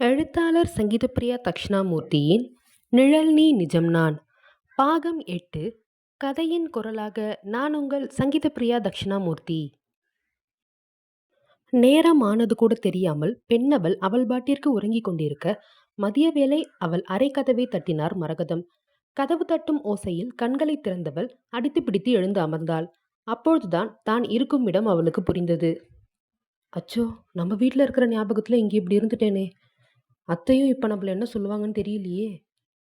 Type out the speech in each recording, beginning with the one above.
எழுத்தாளர் சங்கீதப்பிரியா தக்ஷணாமூர்த்தியின் நிழல் நீ நிஜம் நான் பாகம் எட்டு கதையின் குரலாக நான் உங்கள் சங்கீதப்பிரியா தக்ஷணாமூர்த்தி. நேரம் ஆனது கூட தெரியாமல் பெண்ணவள் அவள் பாட்டிற்கு உறங்கிக் கொண்டிருக்க மதிய வேளை அவள் அரை கதவை தட்டினார் மரகதம். கதவு தட்டும் ஓசையில் கண்களை திறந்தவள் அடித்து பிடித்து எழுந்து அமர்ந்தாள். அப்பொழுதுதான் தான் இருக்கும் இடம் அவளுக்கு புரிந்தது. அச்சோ நம்ம வீட்டில் இருக்கிற ஞாபகத்தில் இங்கே இப்படி இருந்துட்டேனே. அத்தையும் இப்போ நம்மள என்ன சொல்லுவாங்கன்னு தெரியலையே?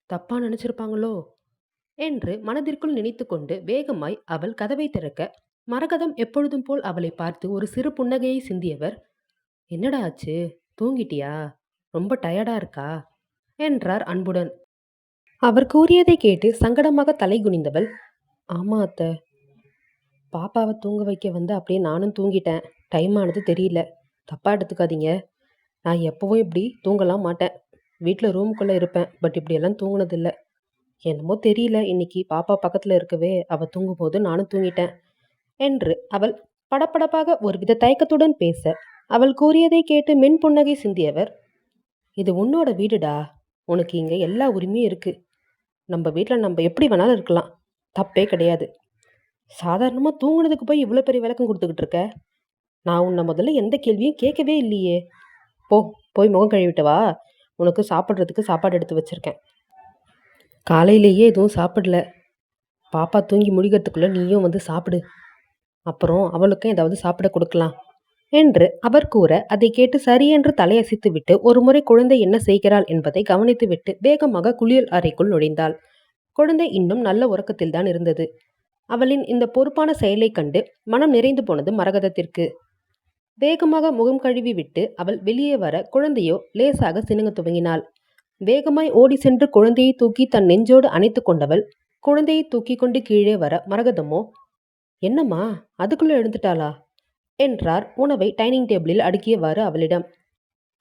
தப்பா நினைச்சிருப்பாங்களோ? என்று மனதிற்குள் நினைத்துக்கொண்டு வேகமாய் அவள் கதவை திறக்க மரகதம் எப்பொழுதும் போல் அவளை பார்த்து ஒரு சிறு புன்னகையை சிந்தியவர் என்னடா ஆச்சு? தூங்கிட்டியா? ரொம்ப டயர்டா இருக்கா? என்றார் அன்புடன். அவர் கூறியதை கேட்டு சங்கடமாக தலை குனிந்தவள் ஆமா அத்தை. பாப்பாவை தூங்க வைக்க வந்து அப்படியே நானும் தூங்கிட்டேன். டைம் ஆனது தெரியல. தப்பா எடுத்துக்காதீங்க. நான் எப்போவும் இப்படி தூங்கலாம் மாட்டேன். வீட்டில் ரூமுக்குள்ளே இருப்பேன் பட் இப்படியெல்லாம் தூங்கினதில்லை. என்னமோ தெரியல இன்னைக்கு பாப்பா பக்கத்தில் இருக்கவே அவள் தூங்கும்போது நானும் தூங்கிட்டேன் என்று அவள் படபடப்பாக ஒருவித தயக்கத்துடன் பேச அவள் கூறியதை கேட்டு மென் புன்னகை சிந்தியவர் இது உன்னோட வீடுடா. உனக்கு இங்கே எல்லா உரிமையும் இருக்குது நம்ம வீட்டில் நம்ம எப்படி வேணாலும் இருக்கலாம். தப்பே கிடையாது. சாதாரணமாக தூங்குனதுக்கு போய் இவ்வளோ பெரிய விளக்கம் கொடுத்துக்கிட்டு இருக்க? நான் உன்னை முதல்ல எந்த கேள்வியும் கேட்கவே இல்லையே. போ போய் முகம் கழுவிட்டு வா. உனக்கு சாப்பிட்றதுக்கு சாப்பாடு எடுத்து வச்சிருக்கேன். காலையிலேயே எதுவும் சாப்பிடல. பாப்பா தூங்கி முடிகிறதுக்குள்ளே நீயும் வந்து சாப்பிடு. அப்புறம் அவளுக்கும் ஏதாவது சாப்பிட கொடுக்கலாம் என்று அவர் கூற அதை கேட்டு சரியென்று தலையசைத்துவிட்டு தலையசைத்து விட்டு ஒருமுறை குழந்தை என்ன செய்கிறாள் என்பதை கவனித்துவிட்டு வேகமாக குளியல் அறைக்குள் நுழைந்தாள். குழந்தை இன்னும் நல்ல உறக்கத்தில்தான் இருந்தது. அவளின் இந்த பொறுப்பான செயலைக் கண்டு மனம் நிறைந்து போனது மரகதத்திற்கு. வேகமாக முகம் கழுவி விட்டு அவள் வெளியே வர குழந்தையோ லேசாக சினுங்க துவங்கினாள். வேகமாய் ஓடி சென்று குழந்தையை தூக்கி தன் நெஞ்சோடு அணைத்து கொண்டவள் குழந்தையை தூக்கி கொண்டு கீழே வர மரகதமோ என்னம்மா அதுக்குள்ள எழுந்துட்டாளா? என்றார் உணவை டைனிங் டேபிளில் அடுக்கியவாறு அவளிடம்.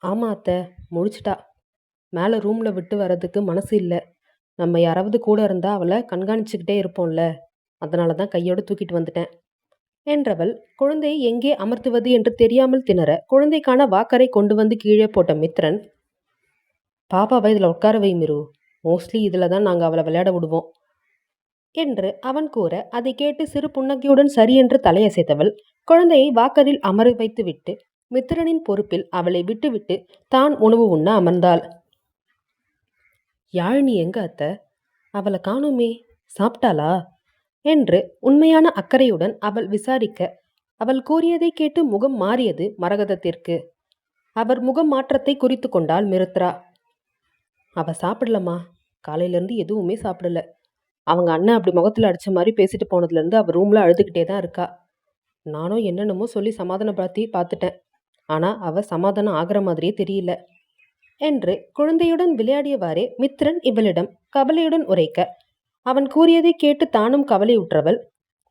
ஆமா அத்தை முழிச்சிட்டா. மேலே ரூமில் விட்டு வர்றதுக்கு மனசு இல்லை. நம்ம யாராவது கூட இருந்தால் அவளை கண்காணிச்சுக்கிட்டே இருப்போம்ல. அதனால தான் கையோடு தூக்கிட்டு வந்துட்டேன். என்றவள் குழந்தையை எங்கே அமர்த்துவது என்று தெரியாமல் திணற குழந்தைக்கான வாக்கரை கொண்டு வந்து கீழே போட்ட மித்ரன் பாப்பாவை இதில் உட்கார வை மிரு. மோஸ்ட்லி இதில் தான் நாங்கள் அவளை விளையாட விடுவோம். என்று அவன் கூற அதை கேட்டு சிறு புன்னகையுடன் சரி என்று தலையசைத்தவள் குழந்தையை வாக்கரில் அமர வைத்துவிட்டு மித்திரனின் பொறுப்பில் அவளை விட்டுவிட்டு தான் உணவு உண்ண அமர்ந்தாள். யாழினி எங்க அத்தை? அவளை காணோமே. சாப்பிட்டாளா? என்று உண்மையான அக்கறையுடன் அவள் விசாரிக்க அவள் கூறியதை கேட்டு முகம் மாறியது மரகதத்திற்கு. அவர் முகம் மாற்றத்தை குறித்து கொண்டாள் மிருத்ரா. அவ சாப்பிடலம்மா. காலையிலேருந்து எதுவுமே சாப்பிடல. அவங்க அண்ணன் அப்படி முகத்தில் அடித்த மாதிரி பேசிட்டு போனதுலேருந்து அவள் ரூமில் அழுதுகிட்டே தான் இருக்கா. நானும் என்னென்னமோ சொல்லி சமாதானப்படுத்தி பார்த்துட்டேன். ஆனால் அவள் சமாதானம் ஆகிற மாதிரியே தெரியல. என்று குழந்தையுடன் விளையாடியவாறே மித்ரன் இவளிடம் கவலையுடன் உரைக்க அவன் கூறியதை கேட்டு தானும் கவலையுற்றவள்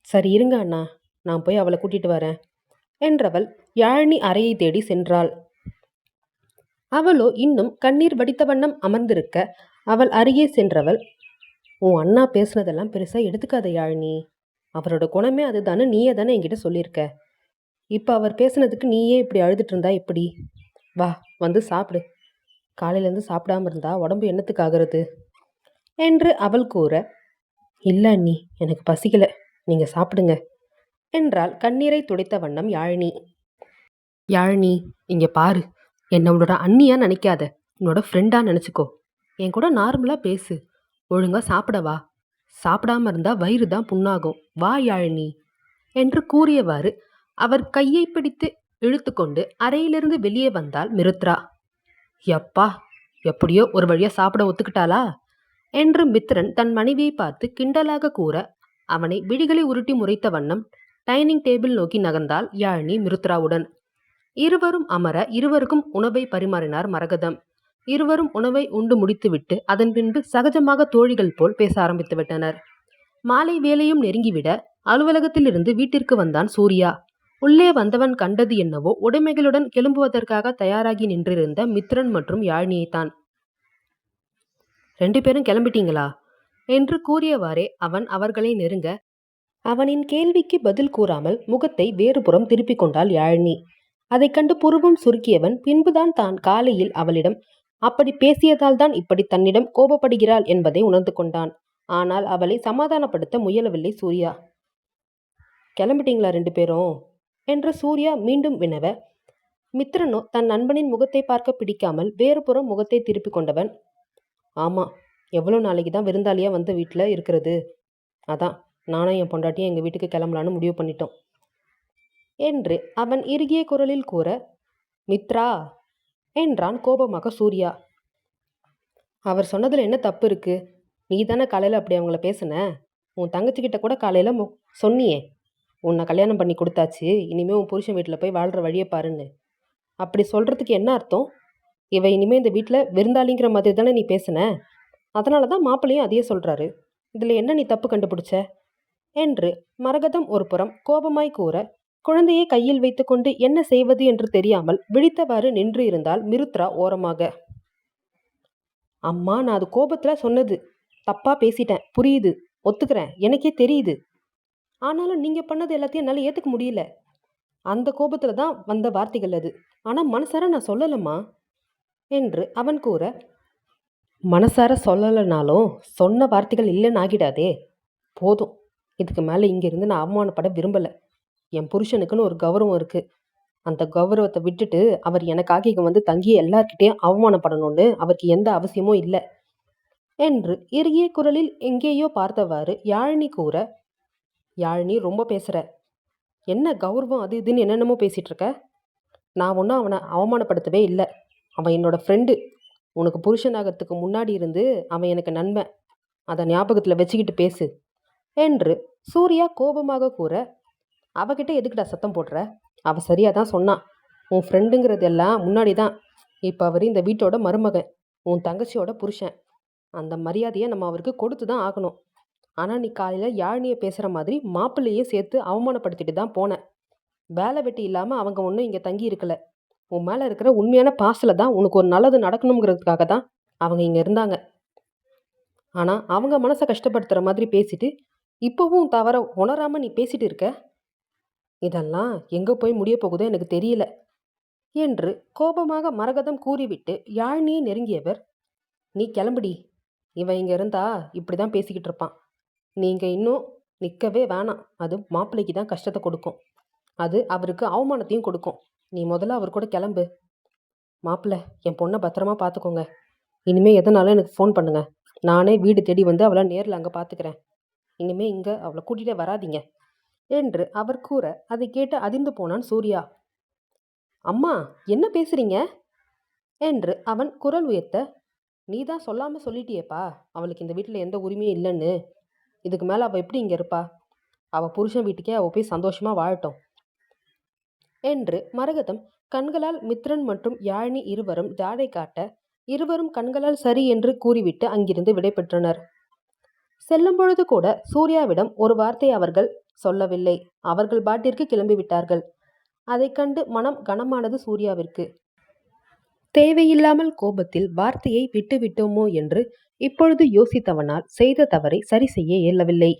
சரி இருங்க அண்ணா நான் போய் அவளை கூட்டிட்டு வரேன் என்றவள் யாழினி அறையை தேடி சென்றாள். அவளோ இன்னும் கண்ணீர் வடித்த வண்ணம் அமர்ந்திருக்க அவள் அருகே சென்றவள் உன் அண்ணா பேசுனதெல்லாம் பெருசாக எடுத்துக்காத யாழினி அவரோட குணமே அதுதானே நீயே தானே என்கிட்ட சொல்லியிருக்க. இப்போ அவர் பேசுனதுக்கு நீயே இப்படி அழுதுட்டு இருந்தா எப்படி? வா வந்து சாப்பிடு. காலையிலேருந்து சாப்பிடாம இருந்தா உடம்பு என்னத்துக்கு ஆகிறது? என்று அவள் கூற இல்லை அண்ணி எனக்கு பசிக்கல. நீங்கள் சாப்பிடுங்க. என்றால் கண்ணீரை துடைத்த வண்ணம் யாழினி. யாழினி இங்கே பாரு. என்னோட அண்ணியாக நினைக்காத. உன்னோட ஃப்ரெண்டாக நினச்சிக்கோ. என் கூட நார்மலாக பேசு. ஒழுங்காக சாப்பிட வா. சாப்பிடாம இருந்தா வயிறு தான் புண்ணாகும். வா யாழினி என்று கூறியவாறு அவர் கையை பிடித்து இழுத்துக்கொண்டு அறையிலிருந்து வெளியே வந்தாள் மிருத்ரா. எப்பா எப்படியோ ஒரு வழியா சாப்பிட ஒத்துக்கிட்டாளா? என்று மித்ரன் தன் மனைவியை பார்த்து கிண்டலாக கூற அவனை விழிகளை உருட்டி முறைத்த வண்ணம் டைனிங் டேபிள் நோக்கி நகர்ந்தால் யாழினி மிருத்ராவுடன். இருவரும் அமர இருவருக்கும் உணவை பரிமாறினார் மரகதம். இருவரும் உணவை உண்டு முடித்துவிட்டு அதன் பின்பு சகஜமாக தோழிகள் போல் பேச ஆரம்பித்து விட்டனர். மாலை வேலையும் நெருங்கிவிட அலுவலகத்திலிருந்து வீட்டிற்கு வந்தான் சூர்யா. உள்ளே வந்தவன் கண்டது என்னவோ உடைமைகளுடன் கிளம்புவதற்காக தயாராகி நின்றிருந்த மித்ரன் மற்றும் யாழினியைத்தான். ரெண்டு பேரும் கிளம்பிட்டீங்களா? என்று கூறியவாறே அவன் அவர்களை நெருங்க. அவனின் கேள்விக்கு பதில் கூறாமல் முகத்தை வேறுபுறம் திருப்பிக் கொண்டாள் யாழினி. அதைக் கண்டு புருவம் சுருக்கியவன் பின்புதான் தான் காலையில் அவளிடம் அப்படி பேசியதால் தான் இப்படி தன்னிடம் கோபப்படுகிறாள் என்பதை உணர்ந்து கொண்டான். ஆனால் அவளை சமாதானப்படுத்த முயலவில்லை சூர்யா. கிளம்பிட்டீங்களா ரெண்டு பேரும்? என்று சூர்யா மீண்டும் வினவ. மித்ரனோ தன் நண்பனின் முகத்தை பார்க்க பிடிக்காமல் வேறுபுறம் முகத்தை திருப்பிக் கொண்டவன் ஆமாம் எவ்வளோ நாளைக்கு தான் விருந்தாளியாக வந்து வீட்டில் இருக்கிறது? அதான் நானும் என் பொண்டாட்டியும் எங்கள் வீட்டுக்கு கிளம்பலான்னு முடிவு பண்ணிட்டோம். என்று அவன் இறுகிய குரலில் கூற மித்ரா! என்றான் கோபமாக சூர்யா. அவர் சொன்னதில் என்ன தப்பு இருக்கு? நீ தானே காலையில் அப்படி அவங்கள பேசுன? உன் தங்கச்சிக்கிட்ட கூட காலையில் மு சொன்னியே உன்னை கல்யாணம் பண்ணி கொடுத்தாச்சு இனிமேல் உன் புருஷன் வீட்டில் போய் வாழ்கிற வழியை பாருன்னு. அப்படி சொல்கிறதுக்கு என்ன அர்த்தம்? இவ இனிமேல் இந்த வீட்டில் விருந்தாளிங்கிற மாதிரி தானே நீ பேசின? அதனால தான் மாப்பிள்ளையும் அதையே சொல்கிறாரு இதில் என்ன நீ தப்பு கண்டுபிடிச்ச? என்று மரகதம் ஒரு புறம் கோபமாய் கூற குழந்தையை கையில் வைத்துக்கொண்டு என்ன செய்வது என்று தெரியாமல் விழித்தவாறு நின்று இருந்தால் மிருத்ரா ஓரமாக. அம்மா நான் அது கோபத்தில் சொன்னது. தப்பா பேசிட்டேன். புரியுது. ஒத்துக்கிறேன். எனக்கே தெரியுது. ஆனாலும் நீங்கள் பண்ணது எல்லாத்தையும் என்னால் ஏற்றுக்க முடியல. அந்த கோபத்தில் தான் வந்த வார்த்தைகள் அது. ஆனால் மனசார நான் சொல்லலம்மா. என்று அவன் கூற மனசார சொல்லலைனாலும் சொன்ன வார்த்தைகள் இல்லைன்னு ஆகிடாதே. போதும். இதுக்கு மேலே இங்கேருந்து நான் அவமானப்பட விரும்பலை. என் புருஷனுக்குன்னு ஒரு கௌரவம் இருக்குது அந்த கௌரவத்தை விட்டுட்டு அவர் எனக்காக இங்கே வந்து தங்கி எல்லார்கிட்டேயும் அவமானப்படணும்னு அவருக்கு எந்த அவசியமும் இல்லை. என்று இறுகிய குரலில் எங்கேயோ பார்த்தவாறு யாழினி கூற யாழினி ரொம்ப பேசுகிற என்ன கௌரவம் அது இதுன்னு என்னென்னமோ பேசிகிட்ருக்க நான் ஒன்றும் அவனை அவமானப்படுத்தவே இல்லை. அவன் என்னோட ஃப்ரெண்டு உனக்கு புருஷனாகிறதுக்கு முன்னாடி இருந்து அவன் எனக்கு நண்பன். அதை ஞாபகத்தில் வச்சுக்கிட்டு பேசு என்று சூர்யா கோபமாக கூற அவகிட்ட எதுக்குடா சத்தம் போடுற? அவ சரியாக தான் சொன்னான் உன் ஃப்ரெண்டுங்கிறது எல்லாம் முன்னாடி தான். இப்போ அவர் இந்த வீட்டோட மருமகன். உன் தங்கச்சியோட புருஷன். அந்த மரியாதையை நம்ம அவருக்கு கொடுத்து தான் ஆகணும். ஆனால் நீ காலையில் யாழினியை பேசுகிற மாதிரி மாப்பிள்ளையும் சேர்த்து அவமானப்படுத்திட்டு தான் போனேன் வேலை வெட்டி இல்லாமல் அவங்க ஒன்றும் இங்கே தங்கி இருக்கலை. உன் மேலே இருக்கிற உண்மையான பாசில் தான் உனக்கு ஒரு நல்லது நடக்கணுங்கிறதுக்காக தான் அவங்க இங்கே இருந்தாங்க. ஆனால் அவங்க மனசை கஷ்டப்படுத்துகிற மாதிரி பேசிட்டு இப்போவும் தவற உணராமல் நீ பேசிட்டு இருக்க? இதெல்லாம் எங்கே போய் முடிய போகுதோ எனக்கு தெரியல என்று கோபமாக மரகதம் கூறிவிட்டு யாழினியை நெருங்கியவர் நீ கிளம்புடி. இவன் இங்கே இருந்தா இப்படி தான் பேசிக்கிட்டு இருப்பான். நீங்கள் இன்னும் நிற்கவே வேணாம். அது மாப்பிள்ளைக்கு தான் கஷ்டத்தை கொடுக்கும். அது அவருக்கு அவமானத்தையும் கொடுக்கும். நீ முதல்ல அவர் கூட கிளம்பு. மாப்பிள்ள என் பொண்ணை பத்திரமா பார்த்துக்கோங்க இனிமே எதனாலும் எனக்கு ஃபோன் பண்ணுங்க. நானே வீடு தேடி வந்து அவளை நேரில் அங்கே பார்த்துக்கிறேன் இனிமே இங்கே அவளை கூட்டிகிட்டே வராதீங்க. என்று அவர் கூற அதை கேட்டு அதிர்ந்து போனான் சூர்யா. அம்மா என்ன பேசுறீங்க? என்று அவன் குரல் உயர்த்த நீ தான் சொல்லாமல் சொல்லிட்டியேப்பா. அவளுக்கு இந்த வீட்டில் எந்த உரிமையும் இல்லைன்னு. இதுக்கு மேலே அவள் எப்படி இங்கே இருப்பா? அவள் புருஷன் வீட்டுக்கே அவள் போய் சந்தோஷமாக வாழட்டும். என்று மரகதம் கண்களால் மித்ரன் மற்றும் யாழினி இருவரும் ஜாடை காட்ட இருவரும் கண்களால் சரி என்று கூறிவிட்டு அங்கிருந்து விடைபெற்றனர் செல்லும் பொழுது கூட சூர்யாவிடம் ஒரு வார்த்தை அவர்கள் சொல்லவில்லை. அவர்கள் பாட்டிற்கு கிளம்பிவிட்டார்கள் அதைக் கண்டு மனம் கனமானது சூர்யாவிற்கு. தேவையில்லாமல் கோபத்தில் வார்த்தையை விட்டுவிட்டோமோ என்று இப்பொழுது யோசித்தவனால் செய்த தவறை சரி செய்ய இயலவில்லை.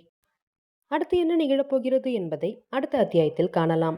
அடுத்து என்ன நிகழப்போகிறது என்பதை அடுத்த அத்தியாயத்தில் காணலாம்.